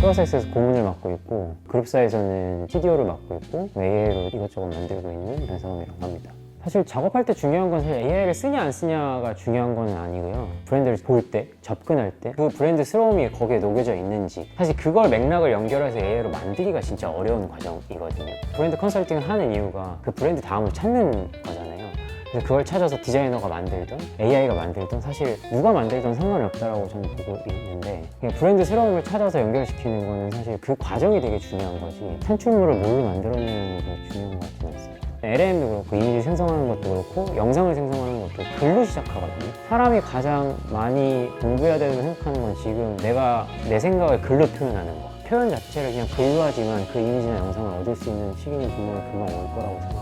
프로세스에서 고문을 맡고 있고 그룹사에서는 TDO를 맡고 있고 AI로 이것저것 만들고 있는 변상이라고 합니다. 사실 작업할 때 중요한 건 사실 AI를 쓰냐 안 쓰냐가 중요한 건 아니고요. 브랜드를 볼 때, 접근할 때 그 브랜드스러움이 거기에 녹여져 있는지 사실 그걸 맥락을 연결해서 AI로 만들기가 진짜 어려운 과정이거든요. 브랜드 컨설팅을 하는 이유가 그 브랜드 다음을 찾는 거잖아요. 그래서 그걸 찾아서 디자이너가 만들든 AI가 만들든 사실 누가 만들든 상관이 없다라고 저는 보고 있는데 그냥 브랜드스러움을 찾아서 연결시키는 거는 사실 그 과정이 되게 중요한 거지 산출물을 뭘로 만들어내는 게 중요한 것 같지는 않습니다. LM도 그렇고 이미지 생성하는 것도 그렇고 영상을 생성하는 것도 글로 시작하거든요. 사람이 가장 많이 공부해야 된다고 생각하는 건 지금 내가 내 생각을 글로 표현하는 거. 표현 자체를 그냥 글로 하지만 그 이미지나 영상을 얻을 수 있는 시기는 분명히 금방 올 거라고 생각해요.